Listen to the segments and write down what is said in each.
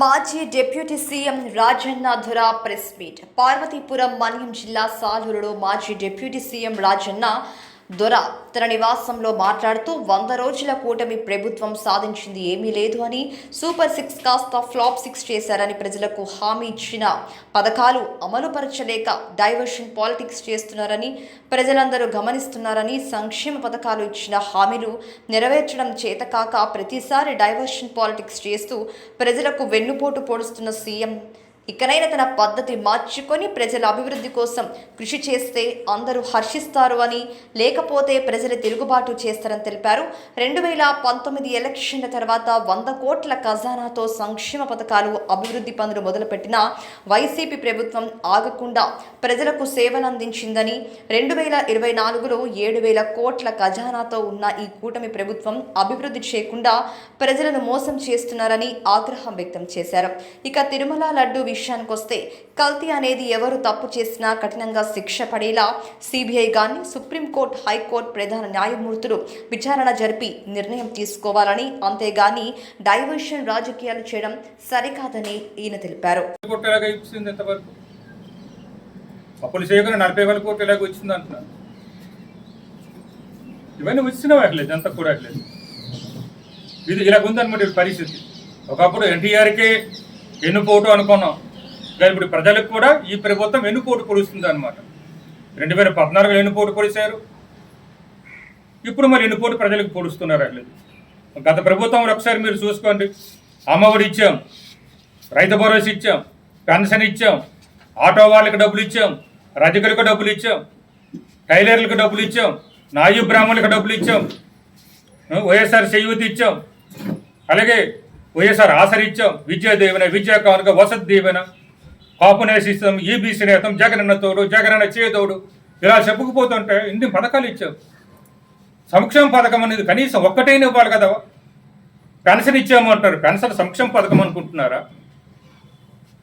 మాజీ deputy CM Rajanna Dora press meet. Parvathipuram Manyam జిల్లా సాలూరులో మాజీ డిప్యూటీ సీఎం రాజన్న దొర. తన నివాసంలో మాట్లాడుతూ వంద రోజుల కూటమి ప్రభుత్వం సాధించింది ఏమీ లేదు అని సూపర్ సిక్స్ కాస్త ఫ్లాప్ సిక్స్ చేశారని ప్రజలకు హామీ ఇచ్చిన పథకాలు అమలుపరచలేక డైవర్షన్ పాలిటిక్స్ చేస్తున్నారని ప్రజలందరూ గమనిస్తున్నారని సంక్షేమ పథకాలు ఇచ్చిన హామీలు నెరవేర్చడం చేతకాక ప్రతిసారి డైవర్షన్ పాలిటిక్స్ చేస్తూ ప్రజలకు వెన్నుపోటు పొడుస్తున్న సీఎం ఇకనైనా తన పద్ధతి మార్చుకొని ప్రజల అభివృద్ధి కోసం కృషి చేస్తే అందరూ హర్షిస్తారు అని లేకపోతే ప్రజలు తిరుగుబాటు చేస్తారని తెలిపారు. రెండు వేల పంతొమ్మిది ఎలక్షన్ల తర్వాత వంద కోట్ల ఖజానాతో సంక్షేమ పథకాలు అభివృద్ధి పనులు మొదలుపెట్టిన వైసీపీ ప్రభుత్వం ఆగకుండా ప్రజలకు సేవలు అందించిందని రెండు వేల ఇరవై నాలుగులో ఏడు వేల కోట్ల ఖజానాతో ఉన్న ఈ కూటమి ప్రభుత్వం అభివృద్ధి చేయకుండా ప్రజలను మోసం చేస్తున్నారని ఆగ్రహం వ్యక్తం చేశారు. ఇక తిరుమల లడ్డు విషయానికి వస్తే కల్తీ అనేది ఎవరు తప్పు చేసినా కఠినంగా శిక్ష పడేలా సిబిఐ కానీ సుప్రీంకోర్టు హైకోర్టు ప్రధాన న్యాయమూర్తులు విచారణ జరిపి నిర్ణయం తీసుకోవాలని అంతేగాని డైవర్షన్ రాజకీయాలు చేయడం సరికాదని ఈయన తెలిపారు. అప్పులు చేయకుండా నలభై వేల కోట్లు ఎలాగ వచ్చింది అంటున్నారు? ఇవన్నీ వచ్చినవి అట్లేదు అంతా కూడా అట్లేదు ఇది ఇలా ఉందన్నమాట పరిస్థితి. ఒకప్పుడు ఎన్టీఆర్కే ఎన్నుపోటు అనుకున్నాం. కానీ ఇప్పుడు ప్రజలకు కూడా ఈ ప్రభుత్వం వెన్నుపోటు పొడుస్తుంది అనమాట రెండు వేల పద్నాలుగులో ఎన్నుపోటు పొడిచారు. ఇప్పుడు మరి ఎన్నుపోటు ప్రజలకు పొడుస్తున్నారు అట్లేదు గత ప్రభుత్వం ఒకసారి మీరు చూసుకోండి. అమ్మఒడి ఇచ్చాం. రైతు భరోసా ఇచ్చాం. పెన్షన్ ఇచ్చాం. ఆటో వాళ్ళకి డబ్బులు ఇచ్చాం. రజకులకు డబ్బులు ఇచ్చాం. టైలర్లకు డబ్బులు ఇచ్చాం. నాయు బ్రాహ్మణులకు డబ్బులు ఇచ్చాం. వైఎస్ఆర్ చేయూతి ఇచ్చాం. అలాగే వైఎస్ఆర్ ఆసరి ఇచ్చాం విద్యా దీవెన విద్యా కానుక వసతి దీవెన కాపు నేసిస్తాం ఈబీసీ నేతం జగనన్న తోడు జగనన్న చేదోడు ఇలా చెప్పుకుపోతుంటే ఇన్ని పథకాలు ఇచ్చాం సంక్షేమ పథకం అనేది కనీసం ఒక్కటైనా ఇవ్వాలి కదా. పెన్షన్ ఇచ్చాము అంటారు. పెన్షన్ సంక్షేమ పథకం అనుకుంటున్నారా?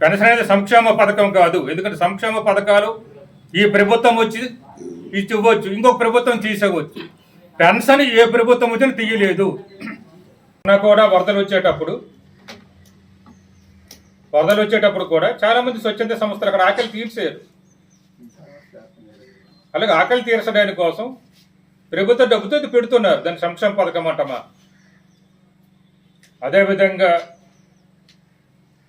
పెన్షన్ అనేది సంక్షేమ పథకం కాదు. ఎందుకంటే సంక్షేమ పథకాలు ఈ ప్రభుత్వం వచ్చి ఇచ్చివ్వచ్చు ఇంకొక ప్రభుత్వం తీసుకోవచ్చు పెన్షన్ ఏ ప్రభుత్వం వచ్చినా తీయలేదు. కూడా వరదలు వచ్చేటప్పుడు వరదలు వచ్చేటప్పుడు కూడా చాలామంది స్వచ్ఛంద సంస్థలు అక్కడ ఆకలి తీర్చారు అలాగే ఆకలి తీర్చడానికి కోసం ప్రభుత్వ డబ్బుతో పెడుతున్నారు. దాని సంక్షేమ పథకం అంటమా? అదేవిధంగా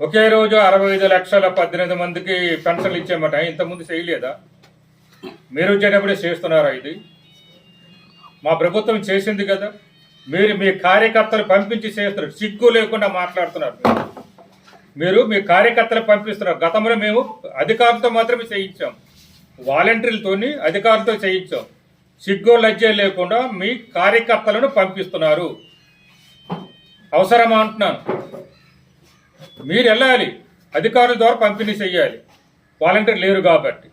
ఒకే రోజు అరవై ఐదు లక్షల పద్దెనిమిది మందికి పెన్షన్లు ఇచ్చామట ఇంతకుముందు చేయలేదా? మీరు వచ్చేటప్పుడే చేస్తున్నారా ఇది? మా ప్రభుత్వం చేసింది కదా. మీరు మీ కార్యకర్తలు పంపించి చేస్తున్నారు. సిగ్గు లేకుండా మాట్లాడుతున్నారు మీరు. మీ కార్యకర్తలు పంపిస్తున్నారు. గతంలో మేము అధికారులతో మాత్రమే చేయించాం. వాలంటీర్లతోని అధికారులతో చేయించాం. సిగ్గు లజ్జ లేకుండా మీ కార్యకర్తలను పంపిస్తున్నారు. అవసరమా అంటున్నాను. మీరు వెళ్ళాలి. అధికారుల ద్వారా పంపిణీ చేయాలి. వాలంటీర్ లేరు కాబట్టి.